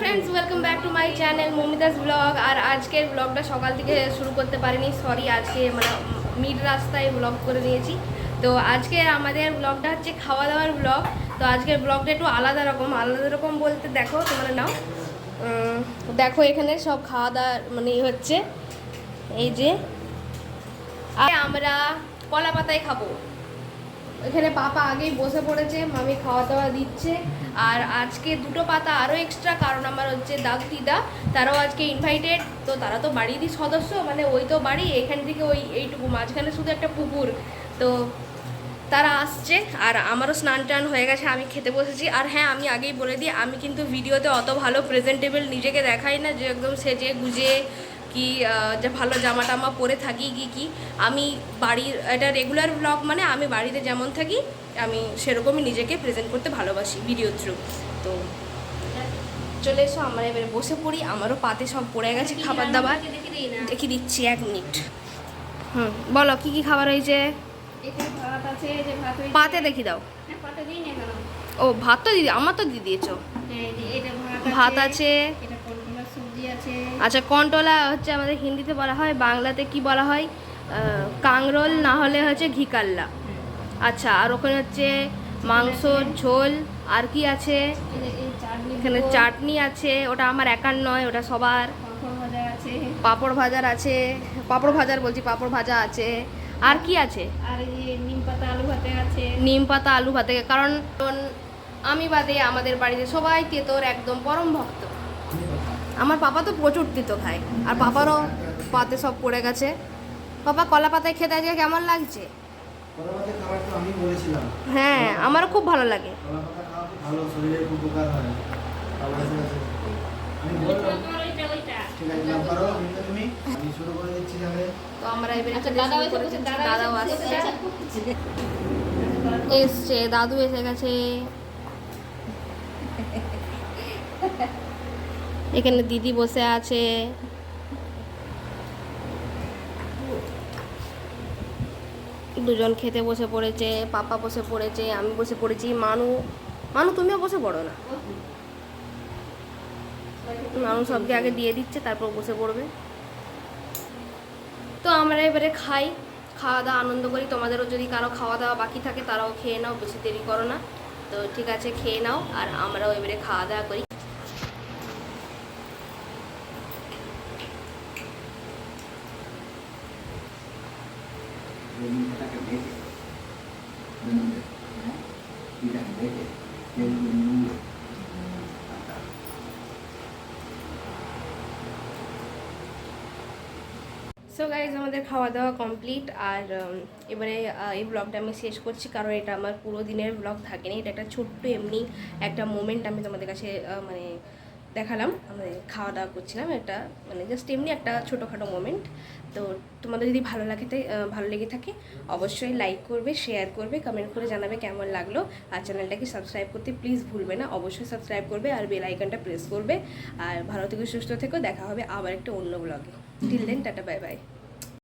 Friends welcome back to my channel Momita's vlog আর আজকের ব্লগটা সকাল থেকে শুরু করতে পারিনি সরি আজকে মানে মিড রাস্তায় ব্লগ করে নিয়েছি। তো আজকে আমাদের ব্লগটা হচ্ছে খাওয়া দাওয়ার ব্লগ তো আজকের ব্লগটা একটু আলাদা রকম আলাদা রকম বলতে দেখো, তোমরা নাও। দেখো এখানে সব খাওয়া দাওয়ার মানে হচ্ছে, এই যে। আমরা কলা পাতায় খাব। এখানে পাপা আগেই বসে পড়েছে, মামি খাওয়া দাওয়া দিচ্ছে। আর আজকে দুটো পাতা আরও এক্সট্রা কারণ আমার হচ্ছে দাগ দিদা, তারাও আজকে ইনভাইটেড তো তারা তো বাড়িরই সদস্য মানে ওই তো বাড়ি, এখান থেকে ওই এইটুকু, মাঝখানে শুধু একটা পুকুর। তো তারা আসছে, আর আমারও স্নান টান হয়ে গেছে, আমি খেতে বসেছি। আর হ্যাঁ আমি আগেই বলে দিই, আমি কিন্তু ভিডিওতে অত ভালো প্রেজেন্টেবল নিজেকে দেখাই না, যে একদম সেজে গুজে কি যে ভালো জামা টামা পরে থাকি কি কি আমি বাড়ির এটা রেগুলার ব্লগ মানে আমি বাড়িতে যেমন থাকি আমি সেরকমই নিজেকে প্রেজেন্ট করতে ভালোবাসি ভিডিও থ্রু তো চলে এসো আমরা এবারে বসে পড়ি আমারও পাতে সব পড়ে গেছে খাবার দাবার। দেখি দিচ্ছি এক মিনিট। হুম বলো কি কি খাবার হয়েছে। পাতে দেখি দাও। হ্যাঁ? ও ভাত তো দিদি আমার তো দিয়ে দিয়েছ। ভাত আছে এটা কলকলা সবজি আছে আচ্ছা কন্টলা হচ্ছে আমাদের হিন্দিতে বলা হয় বাংলাতে কি বলা হয়? কাংরোল না হলে হচ্ছে ঘিকাল্লা। আচ্ছা আর ওখানে হচ্ছে মাংস ঝোল আর কি আছে? এখানে চাটনি আছে ওটা আমার একার নয় ওটা সবার। পাঁপড় ভাজা আছে। পাঁপড় ভাজার আছে পাঁপড় ভাজার বলছি পাঁপড় ভাজা আছে। আর কি আছে? আর নিম পাতা আলু ভাতে আছে। নিম পাতা আলু ভাতে কারণ আমি বাদে আমাদের বাড়িতে সবাই তেতোর একদম পরম ভক্ত। আমার পাপা তো প্রচুর তেতো খায়। আর পাপারও পাতে সব পড়ে গেছে। পাপা কলা পাতায় খেতে আজকে কেমন লাগছে? কলাপাতা খাবার তো আমি বলেছিলাম। হ্যাঁ আমারও খুব ভালো লাগে। তো তুমি আমি শুরু করে দিচ্ছি তাহলে। তো আমরা এবারে আচ্ছা দাদাও আসছে। এসছে দাদু এসে গেছে। এখানে দিদি বসে আছে। দুজন খেতে বসে পড়েছে, পাপা বসে পড়েছে, আমি বসে পড়েছি, মানু মানু তুমিও বসে পড়ো না। মানু সবকে আগে দিয়ে দিচ্ছে, তারপর বসে পড়বে। তো আমরা এবারে খাই, খাওয়া দাওয়া আনন্দ করি। তোমাদেরও যদি কারও খাওয়া দাওয়া বাকি থাকে, তারাও খেয়ে নাও, বেশি দেরি করো না। তো ঠিক আছে, খেয়ে নাও, আর আমরাও এবারে খাওয়া দাওয়া করি। সো গাইজ আমাদের খাওয়া দাওয়া কমপ্লিট আর এবারে এই ব্লগটা আমি শেষ করছি কারণ এটা আমার পুরো দিনের ব্লগ থাকেনি। এটা একটা ছোট্ট এমনি একটা মোমেন্ট আমি তোমাদের কাছে মানে দেখালাম মানে খাওয়া দাওয়া করছিলাম এটা মানে জাস্ট এমনি একটা ছোটোখাটো মোমেন্ট তো তোমাদের যদি ভালো লাগে ভালো লেগে থাকে, অবশ্যই লাইক করবে শেয়ার করবে কমেন্ট করে জানাবে কেমন লাগল। আর চ্যানেলটাকে সাবস্ক্রাইব করতে প্লিজ ভুলবে না, অবশ্যই সাবস্ক্রাইব করবে আর বেল আইকনটা প্রেস করবে। আর ভালো থেকে, সুস্থ থেকেও দেখা হবে আবার একটা অন্য ব্লগে till then tata bye bye